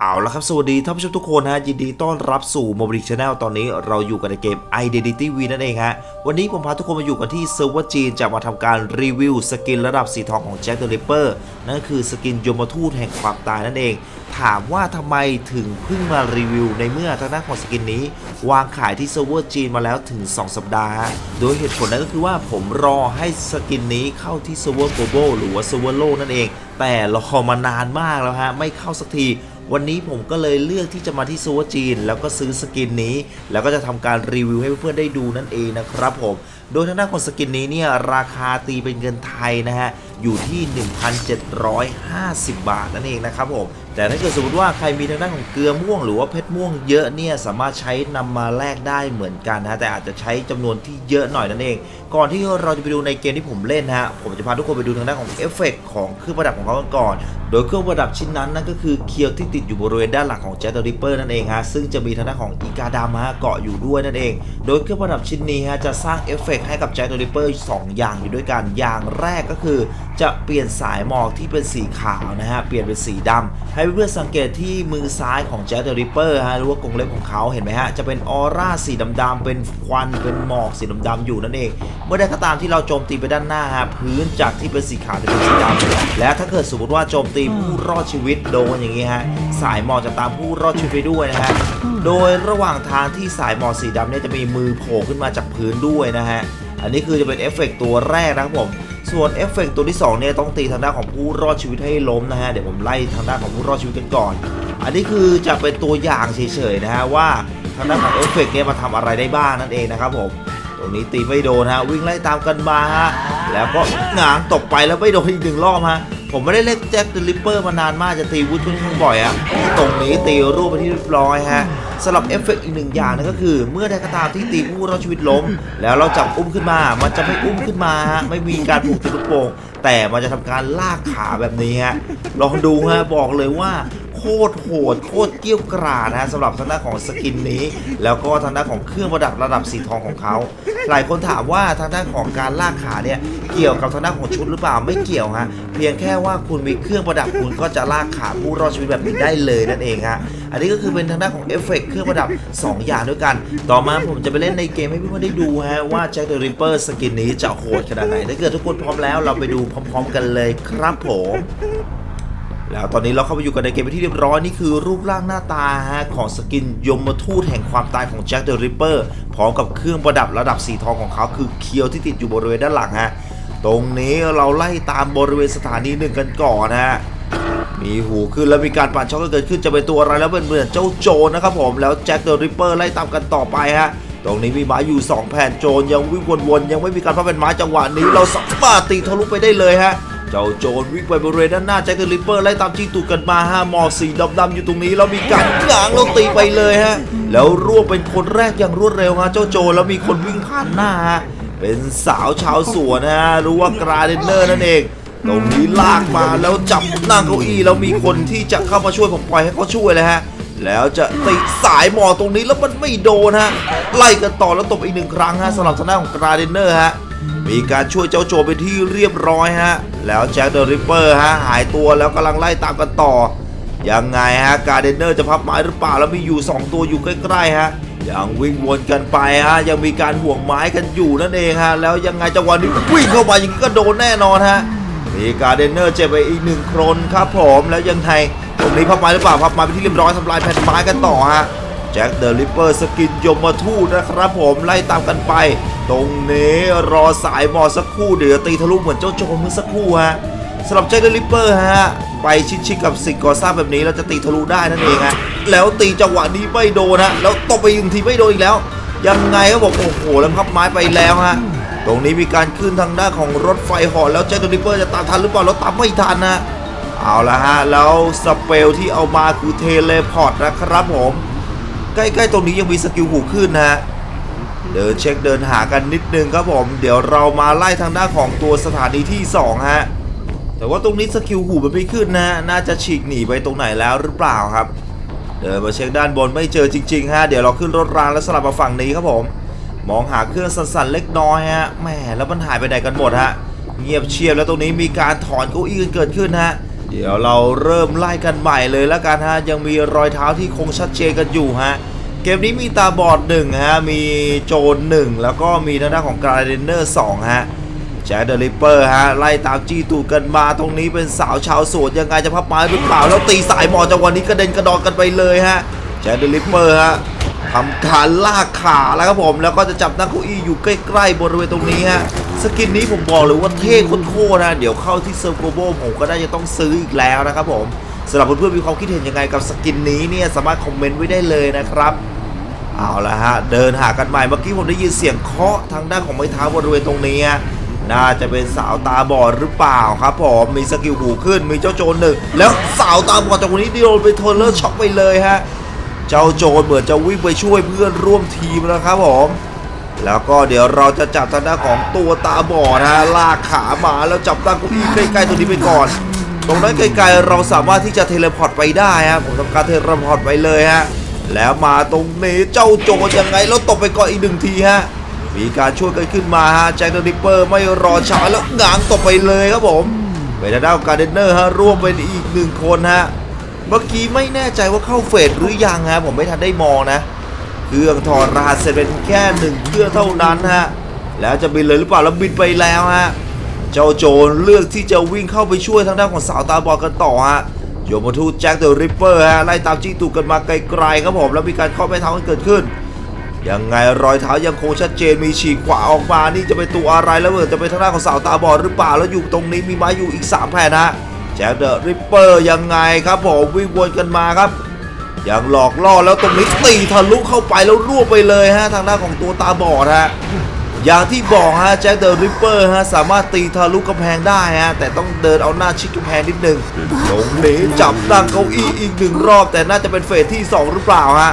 เอาละครับ สวัสดีท่านผู้ชมทุกคนฮะยินดีต้อนรับสู่โมบิลิชแนลตอนนี้เราอยู่กันในเกม Identity V นั่นเองฮะ วันนี้ผมพาทุกคนมาอยู่กันที่เซิร์ฟเวอร์จีนจะมาทำการรีวิวสกินระดับสีทองของแจ็คเดอะริปเปอร์นั่นก็คือสกินยมทูตแห่งความตายนั่นเอง ถามว่าทำไมถึงเพิ่งมารีวิวในเมื่อทางด้านของสกินนี้ วางขายที่เซิร์ฟเวอร์จีนมาแล้วถึง 2 สัปดาห์ โดยเหตุผลนั้นก็คือว่าผมรอให้สกินนี้เข้าที่เซิร์ฟเวอร์ global หรือว่าเซิร์ฟเวอร์โลกนั่นเอง แต่รอมานานมากแล้วฮะไม่เข้าสักที วันนี้ผมก็เลยเลือกที่จะมาที่ซัวจีน แล้วก็ซื้อสกินนี้ แล้วก็จะทำการรีวิวให้เพื่อนๆได้ดูนั่นเองนะครับผม โดยทางด้านของสกินนี้เนี่ยราคาตีเป็นเงินไทยนะฮะอยู่ที่ 1,750 บาทนั่นเองนะครับผม แต่ถ้าเกิดสมมติว่าใครมีทางด้านของเกลือม่วงหรือว่าเพชรม่วงเยอะเนี่ยสามารถใช้นำมาแลกได้เหมือนกันนะแต่อาจจะใช้จำนวนที่เยอะหน่อยนั่นเอง ก่อนที่เราจะไปดูในเกมที่ผมเล่นนะฮะผมจะพาทุกคนไปดูทางด้านของเอฟเฟกต์ของเครื่องประดับของเขากันก่อน โดยเครื่องประดับชิ้นนั้นนั่นก็คือเคียวที่ติดอยู่บริเวณด้านหลังของแจ็คเดอริปเปอร์นั่นเองฮะซึ่งจะมีทางด้านของอีกาดามฮะเกาะอยู่ด้วยนั่นเอง โดยเครื่องประดับชิ้นนี้ฮะจะสร้างเอฟเฟกต์ให้กับแจ็คเดอริปเปอร์สองอย่างอยู่ด้วยกันอย่างแรกก็คือ จะเปลี่ยนสายหมอกที่เป็นสีขาวนะฮะเปลี่ยนเป็นสีดำให้เพื่อนๆสังเกตที่มือซ้ายของแจ็คเดอะริปเปอร์ฮะหรือว่ากรงเล็บของเขาเห็นไหมฮะ จะเป็นออร่าสีดำๆเป็นควันเป็นหมอกสีดำๆอยู่นั่นเอง เมื่อใดก็ตามที่เราโจมตีไปด้านหน้าฮะพื้นจากที่เป็นสีขาวจะเป็นสีดำและถ้าเกิดสมมติว่าโจมตีผู้รอดชีวิตโดนอย่างนี้ฮะสายหมอกจะตามผู้รอดชีวิตไปด้วยนะฮะโดยระหว่างทางที่สายหมอกสีดำเนี่ยจะมีมือโผล่ขึ้นมาจากพื้นด้วยนะฮะอันนี้คือจะเป็นเอฟเฟกต์ตัวแรกนะครับผม ส่วนเอฟเฟกต์ตัวที่2เนี่ยต้องตีทางด้านของผู้รอดชีวิตให้ล้มนะฮะเดี๋ยวผมไล่ทางด้านของผู้รอดชีวิตกันก่อน อันนี้คือจะเป็นตัวอย่างเฉยๆนะฮะว่าทางด้านของเอฟเฟกต์เนี่ยมาทำอะไรได้บ้างนั่นเองนะครับผมตรงนี้ตีไม่โดนฮะวิ่งไล่ตามกันมาฮะแล้วก็หงางตกไปแล้วไม่โดนอีกหนึ่งรอบฮะผมไม่ได้เล่นแจ็คเดอะริปเปอร์มานานมากจะตีวุฒิค่อนข้างบ่อยอะตรงนี้ตีรูปไปที่เรียบร้อยฮะ สำหรับเอฟเฟกต์อีกหนึ่งอย่างนั่นก็คือ เมื่อใดก็ตามที่ตีผู้รอดชีวิตล้ม แล้วเราจับอุ้มขึ้นมา มันจะไม่อุ้มขึ้นมาฮะไม่มีการผูกติดลูกโป่งแต่มันจะทำการลากขาแบบนี้ฮะลองดูฮะบอกเลยว่าโคตรโหดโคตรเกี้ยวกราดนะฮะสำหรับทางด้านของสกินนี้ แล้วก็ทางด้านของเครื่องประดับระดับสีทองของเขา หลายคนถามว่าทางด้านของการลากขาเนี่ยเกี่ยวกับทางด้านของชุดหรือเปล่าไม่เกี่ยวฮะเพียงแค่ว่าคุณมีเครื่องประดับคุณก็จะลากขาผู้รอดชีวิตแบบนี้ได้เลยนั่นเองฮะอันนี้ก็คือเป็นทางด้านของเอฟเฟกต์เครื่องประดับ 2 อย่างด้วยกัน ต่อมาผมจะไปเล่นในเกมให้เพื่อนๆได้ดูฮะว่าแจ็คเดอะริปเปอร์สกินนี้จะโหดขนาดไหนถ้าเกิดทุกคนพร้อมแล้วเราไปดูพร้อม ๆ กันเลยครับผม แล้วตอนนี้เราเข้าไปอยู่กันในเกมเป็นที่เรียบร้อยนี่คือรูปร่างหน้าตาฮะของสกินยมทูตแห่งความตายของแจ็คเดอะริปเปอร์พร้อมกับเครื่องประดับระดับสีทองของเขาคือเคียวที่ติดอยู่บริเวณด้านหลังฮะตรงนี้เราไล่ตามบริเวณสถานีหนึ่งกันก่อนฮะมีหูขึ้นแล้วมีการปั่นช็อตเกิดขึ้นจะเป็นตัวอะไรแล้วเป็นเหมือนเจ้าโจรนะครับผมแล้วแจ็คเดอะริปเปอร์ไล่ตามกันต่อไปฮะตรงนี้มีไม้อยู่ 2 แผ่นโจรยังวิ่งวนๆยังไม่มีการพับเป็นไม้จังหวะนี้เราสามารถตีทะลุไปได้เลยฮะ เจ้าโจรวิ่งไปบริเวณด้านหน้าแจ็คเดอะริปเปอร์ไล่ตามจี้ตูดกันมาฮะหมอสีดำๆอยู่ตรงนี้แล้วมีการหงางแล้วตีไปเลยฮะ แล้วร่วบเป็นคนแรกอย่างรวดเร็วฮะเจ้าโจรแล้วมีคนวิ่งผ่านหน้าฮะเป็นสาวชาวสวนนะฮะรู้ว่ากราเดนเนอร์นั่นเองตรงนี้ลากมาแล้วจับนั่งเก้าอี้แล้วมีคนที่จะเข้ามาช่วยผมปล่อยให้เขาช่วยเลยฮะแล้วจะติสายหมอตรงนี้แล้วมันไม่โดนฮะไล่กันต่อแล้วตบอีกหนึ่งครั้งฮะสำหรับทางด้านของกราเดนเนอร์ฮะ มีการช่วยเจ้าโจรเป็นที่เรียบร้อยฮะ แล้วแจ็คเดอะริปเปอร์ฮะหายตัวแล้วกำลังไล่ตามกันต่อ ยังไงฮะการเดนเนอร์จะพับไม้หรือเปล่าแล้วมีอยู่ 2 ตัวอยู่ใกล้ๆฮะยังวิ่งวนกันไปฮะยังมีการห่วงไม้กันอยู่นั่นเองฮะแล้วยังไงจังหวะนี้วิ่งเข้ามาอย่างนี้ก็โดนแน่นอนฮะมีการเดนเนอร์เจ็บไปอีกหนึ่งคนครับผมแล้วยังไงตรงนี้พับไม้หรือเปล่าพับไม้ไปที่เรียบร้อยทำลายแผ่นไม้กันต่อฮะ จ็คเดอะริปเปอร์สกินยมทูตนะครับผมไล่ตามกันไป ตรงนี้รอสายหมอสักครู่เดี๋ยวตีทะลุเหมือนเจ้าโจรเมื่อสักครู่ฮะสำหรับแจ็คเดอะริปเปอร์ฮะไปชิดๆกับสิ่งก่อสร้างแบบนี้เราจะตีทะลุได้นั่นเองฮะแล้วตีจังหวะนี้ไม่โดนฮะแล้วตบไปอีกทีไม่โดนอีกแล้ว ยังไงก็บอกโอ้โหแล้วพับไม้ไปแล้วฮะตรงนี้มีการขึ้นทางด้านของรถไฟหอแล้วแจ็คเดอะริปเปอร์จะตามทันหรือเปล่าแล้วตามไม่ทันนะเอาละฮะแล้วสเปลที่เอามาคือเทเลพอร์ตนะครับผม ใกล้ๆตรงนี้ยังมีสกิลหูขึ้นนะฮะเดินเช็คเดินหากันนิดนึงครับผม เดี๋ยวเรามาไล่ทางด้านของตัวสถานีที่ 2 ฮะ แต่ว่าตรงนี้สกิลหูมันไม่ขึ้นนะฮะน่าจะฉีกหนีไปตรงไหนแล้วหรือเปล่าครับ เดินมาเช็คด้านบนไม่เจอจริง ๆ ฮะ เดี๋ยวเราขึ้นรถรางแล้วสลับมาฝั่งนี้ครับผม มองหาเครื่องสั่นๆเล็กน้อยฮะแหมแล้วมันหายไปไหนกันหมดฮะ เงียบเชียบแล้วตรงนี้มีการถอนเก้าอี้กันเกิดขึ้นฮะ เดี๋ยวเราเริ่มไล่กันใหม่เลยแล้วกันฮะยังมีรอยเท้าที่คงชัดเจนกันอยู่ฮะเกมนี้มีตาบอดหนึ่งฮะมีโจรหนึ่งแล้วก็มีทางด้านของกราเดนเนอร์สองฮะแจ็คเดอะริปเปอร์ฮะไล่ตามจี้ตูกันมาตรงนี้เป็นสาวชาวสวนยังไงจะพับไม้หรือเปล่าแล้วตีสายหมอจังหวะนี้กระเด็นกระดอนกันไปเลยฮะแจ็คเดอะริปเปอร์ฮะทำการลากขาแล้วครับผมแล้วก็จะจับนั่งเก้าอี้อยู่ใกล้ๆบริเวณตรงนี้ฮะ สกินนี้ผมบอกเลยว่าเท่โคตรๆนะ เดี๋ยวเข้าที่เซิร์ฟโกโบผมก็ได้จะต้องซื้ออีกแล้วนะครับผมสำหรับเพื่อนๆมีความคิดเห็นยังไงกับสกินนี้เนี่ยสามารถคอมเมนต์ไว้ได้เลยนะครับเอาละฮะเดินหากันใหม่เมื่อกี้ผมได้ยินเสียงเคาะทางด้านของไม้เท้าบริเวณตรงนี้น่าจะเป็นสาวตาบอดหรือเปล่าครับผมมีสกิลหูขึ้นมีเจ้าโจรหนึ่งแล้วสาวตาบอดจากคนนี้โดนไปโทนเลอร์ช็อกไปเลยฮะเจ้าโจรเหมือนจะวิ่งไปช่วยเพื่อนร่วมทีมแล้วครับผม แล้วก็เดี๋ยวเราจะจับทางด้านของตัวตาบอดนะฮะลากขามาแล้วจับตั้งเก้าอี้ใกล้ๆตรงนี้ไปก่อน ตรงนั้นไกลๆเราสามารถที่จะเทเลพอร์ตไปได้ฮะผมทำการเทเลพอร์ตไปเลยฮะแล้วมาตรงนี้เจ้าโจรยังไงแล้วตบไปก่อนอีกหนึ่งทีฮะมีการช่วยกันขึ้นมาฮะแจ็คเดอะริปเปอร์ไม่รอช้าแล้วงางตบไปเลยครับผมเป็นทาด้าการเดนเนอร์ฮะร่วมเป็นอีกหนึ่งคนฮะเมื่อกี้ไม่แน่ใจว่าเข้าเฟสหรือยังฮะผมไม่ทันได้มองนะ เครื่องถอดรหัสเสร็จเป็นแค่หนึ่งเครื่องเท่านั้นฮะแล้วจะบินเลยหรือเปล่าแล้วบินไปแล้วฮะเจ้าโจรเลือกที่จะวิ่งเข้าไปช่วยทางด้านของสาวตาบอดกันต่อฮะโยมทูตแจ็คเดอะริปเปอร์ฮะไล่ตามจี้ตูกันมาไกลๆครับผมแล้วมีการเข้าไปเท้ากันเกิดขึ้นยังไงรอยเท้ายังคงชัดเจนมีฉีกขวาออกมานี่จะเป็นตัวอะไรแล้วเหมือนจะเป็นทางด้านของสาวตาบอดหรือเปล่าแล้วอยู่ตรงนี้มีไม้อยู่อีก 3 แผ่นฮะแจ็คเดอะริปเปอร์ยังไงครับผมวิ่งวนกันมาครับ ยังหลอกล่อแล้วตรงนี้ตีทะลุเข้าไปแล้วรั่วไปเลยฮะทางด้านของตัวตาบอดฮะอย่างที่บอกฮะแจ็คเดอะริปเปอร์ฮะสามารถตีทะลุกำแพงได้ฮะแต่ต้องเดินเอาหน้าชิดกำแพงนิดนึงตรงนี้จับตั้งเก้าอี้อีกหนึ่งรอบ แต่น่าจะเป็นเฟสที่ 2 หรือเปล่าฮะ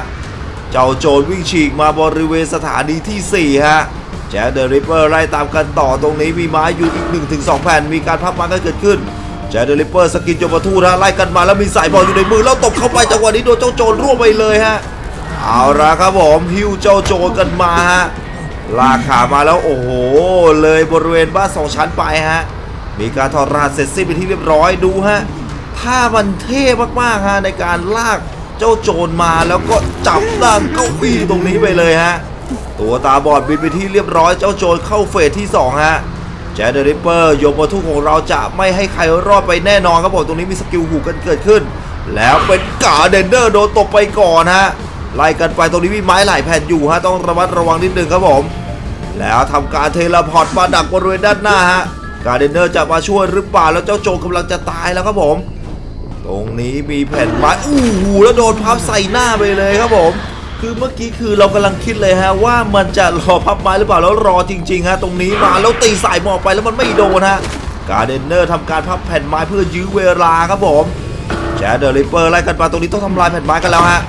เจ้าโจรวิ่งฉีกมาบริเวณสถานีที่ 4 ฮะแจ็คเดอะริปเปอร์ไล่ตามกันต่อตรงนี้มีไม้อยู่อีก 1-2 แผ่นมีการพับไม้กันเกิดขึ้น แจเดลิเปอร์สกินโจมาทูนะไล่กันมาแล้วมีสายบอลอยู่ในมือแล้วตบเข้าไปจังหวะนี้โดนเจ้าโจรร่วงไปเลยฮะเอาละครับผมฮิวเจ้าโจรกันมาฮะลากขามาแล้วโอ้โห เลยบริเวณบ้านสองชั้นไปฮะมีการถอดรหัสเสร็จสิ้นเป็นที่เรียบร้อยดูฮะถ้ามันเท่มากๆฮะในการลากเจ้าโจรมาแล้วก็จับตั้งเก้าอี้ตรงนี้ไปเลยฮะตัวตาบอดบินไปที่เรียบร้อยเจ้าโจรเข้าเฟสที่สองฮะ แจเดอริปเปอร์โยมทูตของเราจะไม่ให้ใครรอดไปแน่นอนครับผมตรงนี้มีสกิลหูกันเกิดขึ้น แล้วเป็นกาเดนเดอร์โดนตบไปก่อนฮะไล่กันไปตรงนี้มีไม้หลายแผ่นอยู่ฮะต้องระมัดระวังนิดนึงครับผม แล้วทำการเทเลพอร์ตมาดักบริเวณด้านหน้าฮะกาเดนเดอร์จะมาช่วยหรือเปล่าแล้วเจ้าโจรกำลังจะตายแล้วครับผม ตรงนี้มีแผ่นไม้อู้หูแล้วโดนพับใส่หน้าไปเลยครับผม คือเมื่อกี้คือเรากำลังคิดเลยฮะว่ามันจะรอพับไม้หรือเปล่าแล้วรอจริงๆฮะตรงนี้มาแล้วตีสายหมอกไปแล้วมันไม่โดนฮะการเดนเนอร์ทำการพับแผ่นไม้เพื่อยื้อเวลาครับผมแจเดอร์ริปเปอร์ไล่กันมาตรงนี้ต้องทำลายแผ่นไม้กันแล้วฮะ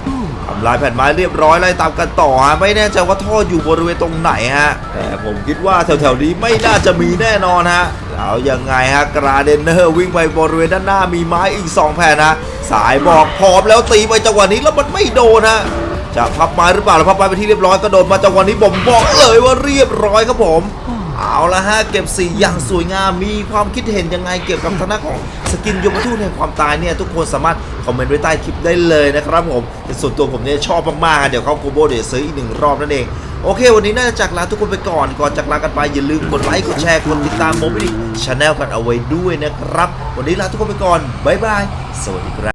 ทำลายแผ่นไม้เรียบร้อยไล่ตามกันต่อฮะไม่แน่ใจว่าท่ออยู่บริเวณตรงไหนฮะแต่ผมคิดว่าแถวๆนี้ไม่น่าจะมีแน่นอนฮะแล้วยังไงฮะกราเดนเนอร์วิ่งไปบริเวณด้านหน้ามีไม้อีกสองแผ่นฮะสายบอกพร้อมแล้วตีไปจังหวะนี้แล้วมันไม่โดนฮะ จะพับไม้หรือเปล่าแล้วพับไม้ไปที่เรียบร้อยกระโดดมาจังหวะนี้ผมบอกเลยว่าเรียบร้อยครับผม เอาละฮะเก็บสีอย่างสวยงามมีความคิดเห็นยังไงเกี่ยวกับทางด้าของสกินยมทูตแห่งความตายเนี่ยทุกคนสามารถคอมเมนต์ไว้ใต้คลิปได้เลยนะครับผมแต่ส่วนตัวผมเนี่ยชอบมากๆเดี๋ยวเข้าโกโบเดี๋ยวซื้ออีกหนึ่งรอบนั่นเองโอเค วันนี้น่าจะจากลาทุกคนไปก่อน ก่อนจากลากันไป อย่าลืมกดไลค์ กดแชร์ กดติดตามโมบิลิชาแนลกันเอาไว้ด้วยนะครับ วันนี้ลาทุกคนไปก่อน บ๊ายบาย สวัสดีครับ